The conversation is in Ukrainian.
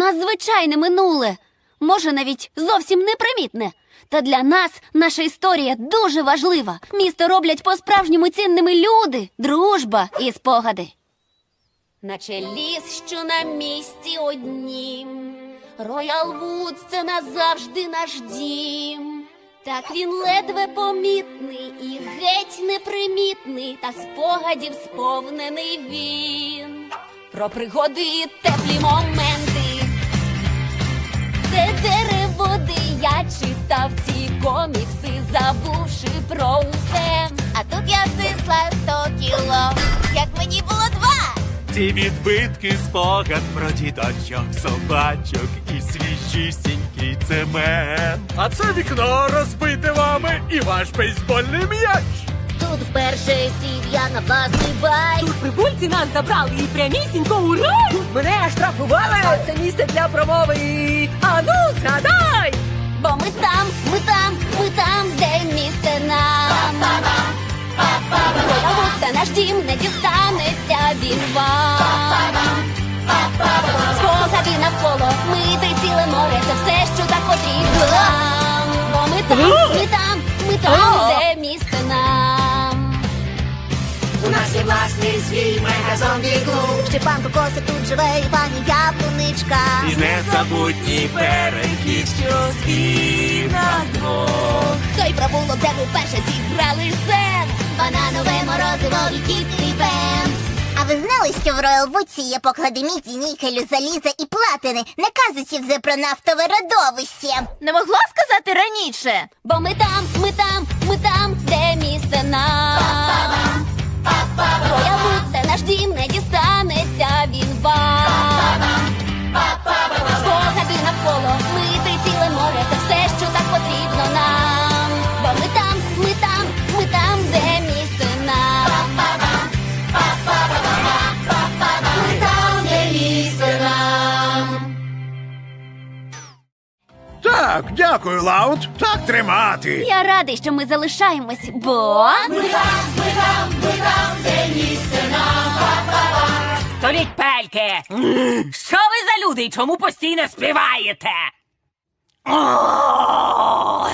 нас звичайне минуле, може навіть зовсім непримітне. Та для нас наша історія дуже важлива. Місто роблять по-справжньому цінними люди, дружба і спогади. Наче ліс, що на місці однім. Роял Вуд це назавжди наш дім. Так він ледве помітний і геть непримітний, та спогадів сповнений він. Про пригоди і теплі моменти. Комікси, забувши про усе. А тут я тисла сто кіло, як мені було два. Ці відбитки спогад про діточок, собачок і свіжісінький цемент. А це вікно розбите вами і ваш бейсбольний м'яч. Тут вперше сів я на власний байк. Прибульці нас забрали і прямісінько у рай! Мене штрафували! Це місце для промови! Ану, згадай! Бо ми там, ми там, наш дім, не дістанеться він вам. Спогади навколо, ми те ціле море, це все, що так потрібно нам. Бо ми там, ми там, ми там, де місце нам. У нас є власний свій мегазомбі клуб. Ще пан Кокосик тут живе і пані Яблуничка. І незабутній перехід, що звів нас двох. Той провулок, де ви вперше зіграли сен. Бананове морозиво і кіт пен. А ви знали, що в Роял Вудсі є поклади міді, нікелю, заліза і платини, не кажучи вже про нафтове родовище. Не могла сказати раніше. Бо ми там, ми там, ми там, де місце нам. Так, дякую, Лаут. Так тримати. Я радий, що ми залишаємось, бо. Століть пельки! Що ви за люди і чому постійно співаєте? О!